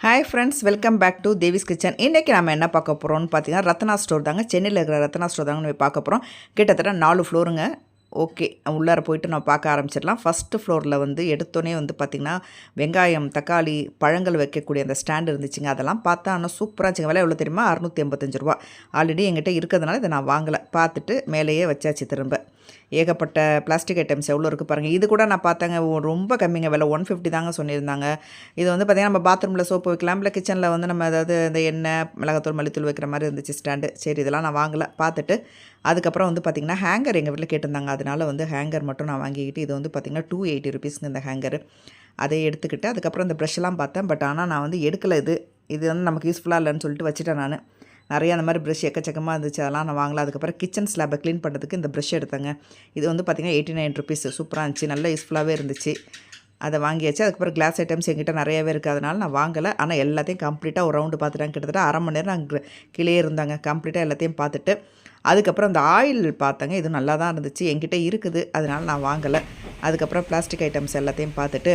Hi friends welcome back to Devi's kitchen இன்றைக்கி நம்ம என்ன பார்க்க போகிறோம்னு பார்த்தீங்கன்னா ரத்னா ஸ்டோர் தாங்க. சென்னையில் இருக்கிற ரத்னா ஸ்டோர் தாங்க நம்ம பார்க்க போகிறோம் கிட்டத்தட்ட நாலு ஃப்ளோருங்க ஓகே உள்ளார போயிட்டு நான் பார்க்க ஆரம்பிச்சிடலாம். ஃபஸ்ட்டு ஃப்ளோரில் வந்து எடுத்தோன்னே வந்து பார்த்திங்கன்னா வெங்காயம் தக்காளி பழங்கள் வைக்கக்கூடிய அந்த ஸ்டாண்ட் இருந்துச்சுங்க. அதெல்லாம் பார்த்தா ஆனால் சூப்பராக இருந்துச்சுங்க. விலை எவ்வளோ தெரியுமா? அறுநூற்றி எண்பத்தஞ்சு ரூபா. ஆல்ரெடி எங்கிட்ட இருக்கிறதுனால இதை நான் வாங்கலை. பார்த்துட்டு மேலேயே வச்சாச்சு திரும்ப. ஏகப்பட்ட பிளாஸ்டிக் ஐட்டம்ஸ் எவ்வளோ இருக்குது பாருங்கள் இது கூட நான் பார்த்தேங்க ரொம்ப கம்மிங்க. விலை ஒன் ஃபிஃப்டி தாங்க சொல்லியிருந்தாங்க. இது வந்து பார்த்திங்கன்னா நம்ம பாத்ரூமில் சோப்பு வைக்கலாம். இல்லை கிச்சனில் வந்து நம்ம அதாவது இந்த எண்ணெய் மிளகாத்தூள் மல்லித்தூள் வைக்கிற மாதிரி இருந்துச்சு ஸ்டாண்டு சரி இதெல்லாம் நான் வாங்கலை. பார்த்துட்டு அதுக்கப்புறம் வந்து பார்த்திங்கன்னா ஹேங்கர் எங்கள் வீட்டில் கேட்டிருந்தாங்க. அதனால வந்து ஹேங்கர் மட்டும் நான் வாங்கிக்கிட்டு இது வந்து பார்த்திங்கன்னா டூ எயிட்டி ருபீஸ்க்கு இந்த ஹேங்கரு அதை எடுத்துக்கிட்டு அதுக்கப்புறம் இந்த ப்ரெஷ்லாம் பார்த்தேன். பட் ஆனால் நான் வந்து எடுக்கலை இது. இது வந்து நமக்கு யூஸ்ஃபுல்லாக இல்லைன்னு சொல்லிட்டு வச்சுட்டேன் நான். நிறைய அந்த மாதிரி ப்ரஷ் எக்கச்சக்கமாக இருந்துச்சு. அதெல்லாம் நான் வாங்கலாம் அதுக்கப்புறம் கிச்சன் ஸ்லாபை க்ளீன் பண்ணுறதுக்கு இந்த ப்ரஷ் எடுத்தேங்க. இது வந்து பார்த்திங்கன்னா எயிட்டி நைன் ருபீஸ் சூப்பராக இருந்துச்சு. நல்ல யூஸ்ஃபுல்லாகவே இருந்துச்சு. அதை வாங்கியாச்சு. அதுக்கப்புறம் கிளாஸ் ஐட்டம்ஸ் எங்கிட்ட நிறையவே இருக்குது அதனால நான் வாங்கலை. ஆனால் எல்லாத்தையும் கம்ப்ளீட்டாக ஒரு ரவுண்டு பார்த்துட்டாங்க கிட்டத்தட்ட அரை மணி நேரம் அங்கே கீழே இருந்தாங்க. கம்ப்ளீட்டாக எல்லாத்தையும் பார்த்துட்டு அதுக்கப்புறம் அந்த ஆயில் பார்த்தேங்க. இது நல்லா தான் இருந்துச்சு. என்கிட்ட இருக்குது. அதனால நான் வாங்கலை. அதுக்கப்புறம் பிளாஸ்டிக் ஐட்டம்ஸ் எல்லாத்தையும் பார்த்துட்டு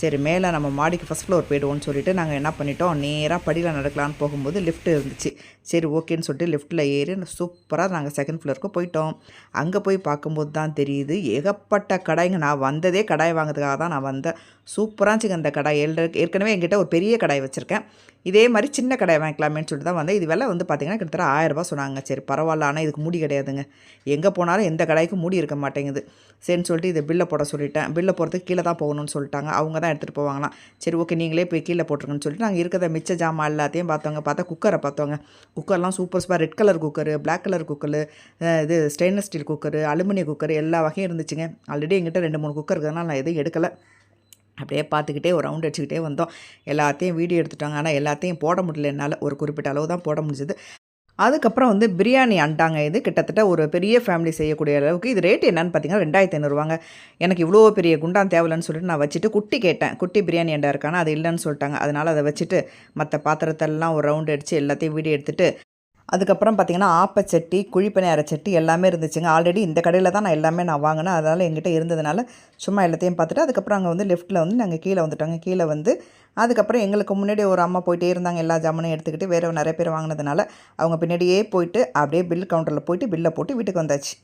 சரி மேலே நம்ம மாடிக்கு ஃபஸ்ட் ஃப்ளோர் போயிடுவோம்னு சொல்லிட்டு நாங்கள் என்ன பண்ணிட்டோம்? நேராக படியில் நடக்கலான்னு போகும்போது லிஃப்ட் இருந்துச்சு. சரி ஓகேன்னு சொல்லிட்டு லெஃப்ட்டில் ஏறி சூப்பராக நாங்கள் செகண்ட் ஃப்ளோருக்கு போயிட்டோம். அங்கே போய் பார்க்கும்போது தான் தெரியுது ஏகப்பட்ட கடாய்ங்க. நான் வந்ததே கடாய் வாங்குறதுக்காக தான் நான் வந்தேன். சூப்பராக இருந்துச்சுங்க அந்த கடாய். ஏழு ஏற்கனவே என்கிட்ட ஒரு பெரிய கடாய் வச்சுருக்கேன். இதே மாதிரி சின்ன கடாய் வாங்கிக்கலாமேன்னு சொல்லிட்டு தான் வந்தேன். இது விலை வந்து பார்த்திங்கன்னா கிட்டத்தட்ட ஆயிரரூபா சொன்னாங்க. சரி பரவாயில்ல. ஆனால் இதுக்கு மூடி கிடையாதுங்க. எங்கே போனாலும் எந்த கடாய்க்கும் மூடி இருக்க மாட்டேங்குது. சரின்னு சொல்லிட்டு இதை பில்லை போட சொல்லிட்டேன். பில்லை போகிறதுக்கு கீழே தான் போகணும்னு சொல்லிட்டாங்க. அவங்க தான் எடுத்துகிட்டு போவாங்களாம். சரி ஓகே நீங்களே போய் கீழே போட்டுருங்கன்னு சொல்லிட்டு நாங்கள் இருக்கிற மிச்ச ஜாமான் எல்லாத்தையும் பார்த்தவங்க பார்த்தா குக்கரை பார்த்தவங்க. குக்கர்லாம் super super red colour cooker black colour cooker இது ஸ்டெயின்லெஸ் ஸ்டீல் குக்கரு அலுமினிய குக்கர் எல்லா வகையும் இருந்துச்சுங்க. ஆல்ரெடி எங்கிட்ட ரெண்டு மூணு குக்கர் இருக்கிறதுனால நான் எதுவும் எடுக்கலை. அப்படியே பார்த்துக்கிட்டே ஒரு ரவுண்ட் அடிச்சுக்கிட்டே வந்தோம். எல்லாத்தையும் வீடியோ எடுத்துட்டாங்க. ஆனால் எல்லாத்தையும் போட முடியல என்னால். ஒரு குறிப்பிட்ட அளவு தான் போட முடிஞ்சது. அதுக்கப்புறம் வந்து பிரியாணி அண்டாங்க இது. கிட்டத்தட்ட ஒரு பெரிய ஃபேமிலி செய்யக்கூடிய அளவுக்கு இது ரேட் என்னன்னு பார்த்தீங்கன்னா ரெண்டாயிரத்தி ஐநூறுவாங்க எனக்கு இவ்வளோ பெரிய குண்டான் தேவையில்லைன்னு சொல்லிட்டு நான் வச்சுட்டு குட்டி கேட்டேன். குட்டி பிரியாணி அண்டா இருக்கானா? அது இல்லைன்னு சொல்லிட்டாங்க. அதனால் அதை வச்சுட்டு மற்ற பாத்திரத்தெல்லாம் ஒரு ரவுண்ட் அடித்து எல்லாத்தையும் வீடியோ எடுத்துகிட்டு அதுக்கப்புறம் பார்த்திங்கன்னா ஆப்பச்சட்டி குழிப்பணியார சட்டி எல்லாமே இருந்துச்சுங்க. ஆல்ரெடி இந்த கடையில் தான் நான் எல்லாமே நான் வாங்கினேன். அதனால் எங்கிட்ட இருந்ததுனால சும்மா எல்லாத்தையும் பார்த்துட்டு அதுக்கப்புறம் அங்கே வந்து லெஃப்ட்டில் வந்து நாங்கள் கீழே வந்துட்டோங்க. கீழே வந்து அதுக்கப்புறம் எங்களுக்கு முன்னாடி ஒரு அம்மா போயிட்டே இருந்தாங்க. எல்லா ஜாமனையும் எடுத்துக்கிட்டு வேறு நிறைய பேர் வாங்கினதுனால அவங்க பின்னாடியே போயிட்டு அப்படியே பில் கவுண்டரில் போயிட்டு பில்லை போட்டு வீட்டுக்கு வந்தாச்சு.